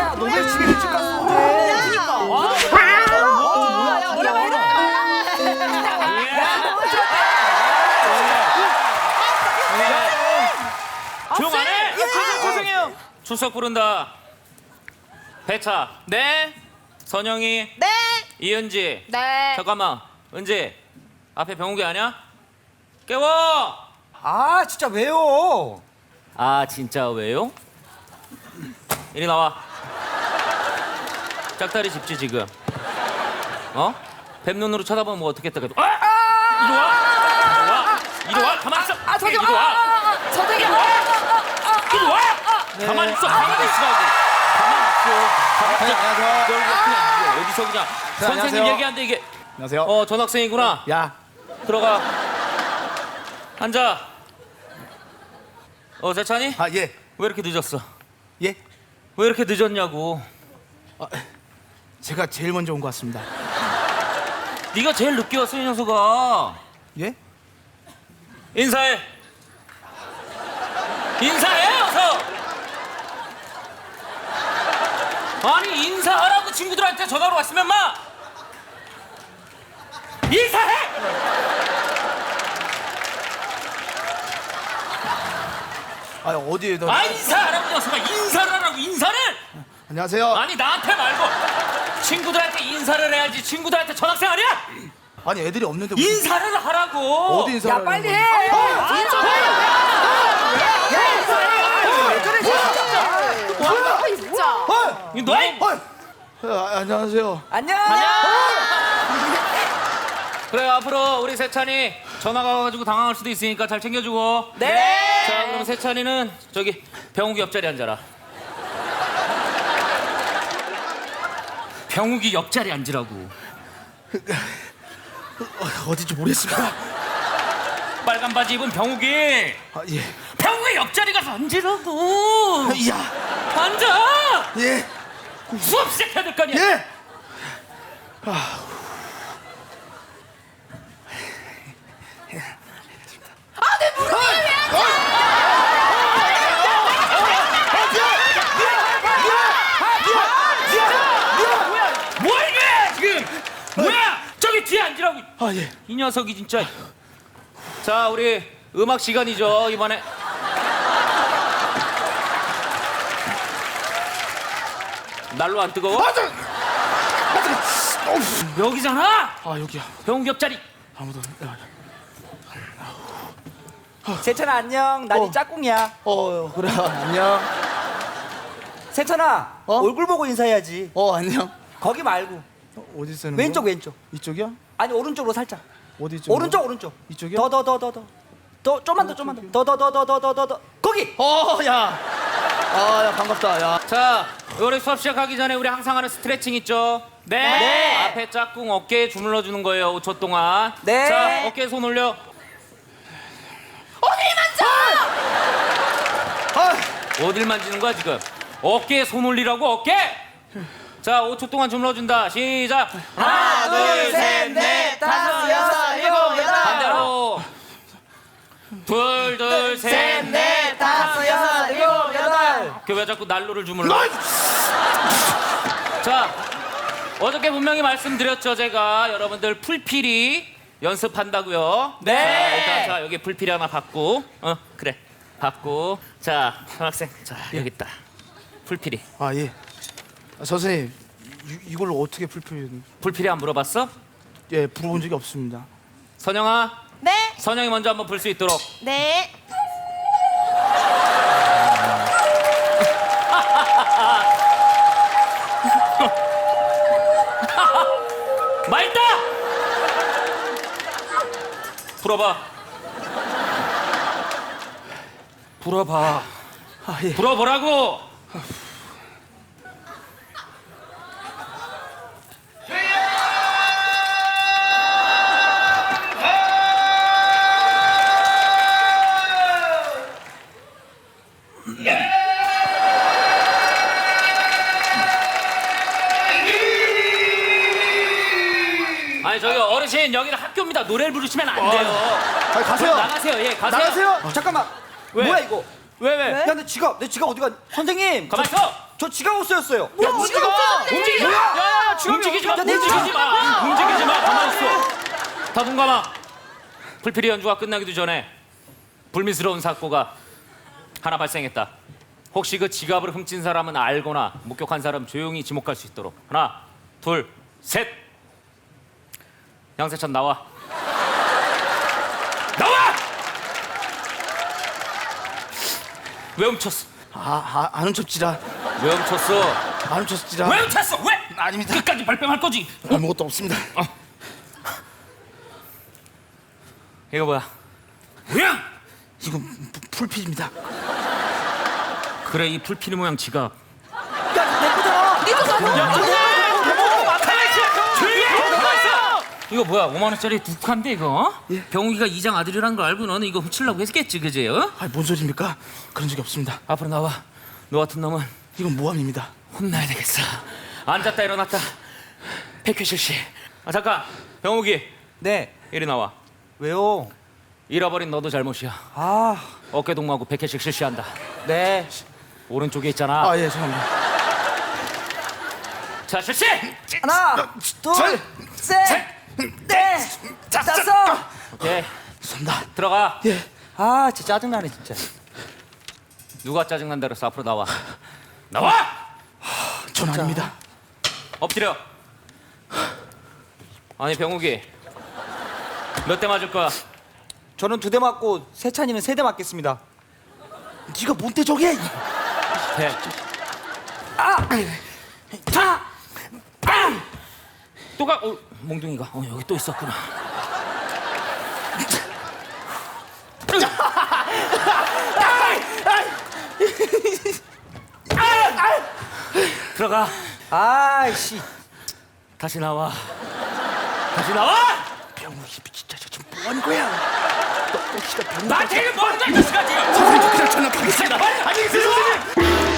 차야 너왜 집에 일찍 갔어? 그러니까. 조용하네. 죄송해요. 출석 부른다. 배차. 네. 선영이. 네. 이은지. 네. 잠깐만. 은지. 앞에 병욱이 아니야? 깨워. 아 진짜 왜요? 아 진짜 왜요? 이리 나와. 짝다리 짚지 지금. 어? 뱀눈으로 쳐다보면 뭐 어떻겠다 그래도. 아! 이리 와. 이리 와. 이리 와. 가만 있어. 아, 저기 이리 와. 저기 이리 와. 가만 있어. 가만 있으라고. 가만 있어. 가만 있어. 안녕하세요. 어디서 그냥 네, 선생님 안녕하세요. 얘기하는데 이게 안녕하세요. 어 전학생이구나. 야. 들어가. 앉아. 어 세찬이? 아 예. 왜 이렇게 늦었어? 예. 왜 이렇게 늦었냐고. 제가 제일 먼저 온 것 같습니다. 네가 제일 늦게 왔어 이 녀석아. 예? 인사해. 인사해 어서. 아니 인사하라고 친구들한테 전화로 왔으면 마. 인사해. 아 어디에 너? 아 인사하라고 녀석아 인사를 하라고 인사를. 안녕하세요. 아니 나한테 말고 친구들한테 인사를 해야지 친구들한테 전학생 아니야? 아니 애들이 없는데 무슨- 인사를 하라고. 어디 인사? 야 빨리 해. 진짜. 어. 이 너희 아, 안녕하세요. 그래 앞으로 우리 세찬이 전화가 와가지고 당황할 수도 있으니까 잘 챙겨주고. 네. 자 그럼 세찬이는 저기 병욱이 옆자리 앉아라. 병욱이 옆자리 앉으라고. 어, 어딘지 모르겠습니다. 빨간 바지 입은 병욱이. 아 예. 병욱이 옆자리 가서 앉으라고. 야. 앉아. 예. 수업 시작해야 될 거 아니야. 예. 뭐야 이게 지금? 뭐야? 저기 뒤에 앉으라고. 아 예. 이 녀석이 진짜. 자, 우리 음악 시간이죠 이번에. 날로 안 뜨거워? 맞아. 맞아. 어우. 여기잖아. 아 여기야. 병 옆자리. 아무도. 야. 세찬아 안녕 나네 어. 짝꿍이야 어 그래 안녕. 세찬아 어? 얼굴 보고 인사해야지 어 안녕. 거기 말고 어디 쓰는 왼쪽 거야? 왼쪽 이쪽이야? 아니 오른쪽으로 살짝. 어디 쪽? 오른쪽 오른쪽. 이쪽이요? 더 더 더 더 더. 더 좀만 더 어, 좀만 더. 더 더 더 더 더 더 더. 거기. 어, 야. 아, 야, 반갑다, 야. 자, 우리 수업 시작하기 전에 우리 항상 하는 스트레칭 있죠? 네. 네. 앞에 짝꿍 어깨에 주물러 주는 거예요. 5초 동안. 네. 자, 어깨에 손 올려. 어딜 만져! 아, 어딜 만지는 거야, 지금? 어깨에 손 올리라고, 어깨! 자, 5초 동안 주물러 준다. 시작. 하나, 둘, 셋, 넷, 다섯 여섯 일곱 여덟 반대로. 둘, 둘, 셋, 넷. 다섯 여섯 일곱 여덟 그왜 자꾸 난로를 주물러? 자, 어저께 분명히 말씀드렸죠, 제가 여러분들 풀필이 연습한다고요. 네. 자, 일단 자 여기 풀필이 하나 받고, 어 그래, 받고. 자, 학생, 자 여기 있다. 풀필이. 아 예. 아, 선생님 이, 이걸 어떻게 풀필? 풀필이 안 물어봤어? 예 불어본 적이 없습니다. 선영아, 네. 선영이 먼저 한번 불 수 있도록. 네. 맑다. 불어봐. 불어봐. 아 예. 불어보라고. 아니 저기 어르신 여기는 학교입니다. 노래를 부르시면 안 돼요. 아 가세요. 나가세요. 예, 가세요. 나가세요. 잠깐만 왜? 뭐야 이거 왜 왜? 야, 내 지갑, 내 지갑 어디 가? 선생님, 가만 있어. 저 지갑 없어졌어요. 야, 움직이지 마. 움직이지 마. 야야, 움직이지 마. 야, 내 움직이지 마. 움직이지 마. 가만 있어. 다눈 감아. 풀피리 연주가 끝나기도 전에 불미스러운 사고가 하나 발생했다. 혹시 그 지갑을 훔친 사람은 알거나 목격한 사람 조용히 지목할 수 있도록 하나, 둘, 셋. 양세찬 나와. 나와! 왜 훔쳤어? 아, 아, 안 훔쳤지라. 왜 훔쳤어? 안 훔쳤지라. 왜 훔쳤어? 왜? 아닙니다. 끝까지 발뺌할 거지. 아무것도 없습니다. 이거 뭐야? 뭐야? 이건 푸- 풀필입니다. 그래 이 풀피리 모양 지갑. 야, 내 거잖아. 이거 뭐야? 5만 원짜리 두 칸데 이거? 병욱이가 이장 아들이란 걸 알고 너는 이거 훔치려고 했겠지, 그지? 어? 아, 뭔 소리입니까? 그런 적이 없습니다. 앞으로 나와. 너 같은 놈은 이건 모함입니다. 혼나야 되겠어. 앉았다 일어났다. 백회 실시. 아 잠깐, 병욱이 네, 이리 나와. 왜요? 잃어버린 너도 잘못이야. 아, 어깨 동무하고 백회씩 실시한다. 네. 오른쪽에 있잖아. 아, 예, 죄송합니다. 자 실시. 하나, 둘, 셋, 넷, 다섯. 오케이 죄송합니다. 들어가. 예. 아, 진짜 짜증나네, 진짜. 누가 짜증난다 그랬어? 앞으로 나와. 나와. 전 아닙니다. 엎드려. 아니 병욱이 몇 대 맞을 거야? 저는 두 대 맞고 세찬이는 세 대 맞겠습니다. 네가 뭔데 저게? 대. 자! 또 가 어, 몽둥이가 어, 여기 또 있었구나. 들어가. 아이씨. 다시 나와. 다시 나와. 병욱이 진짜 저 지금 뭐 하는 거야? 너 혹시나 병욱 나 지금 뭐 하는 거야 이 자식아 지금. 선생님 저 그냥 전화 가겠습니다. 빨리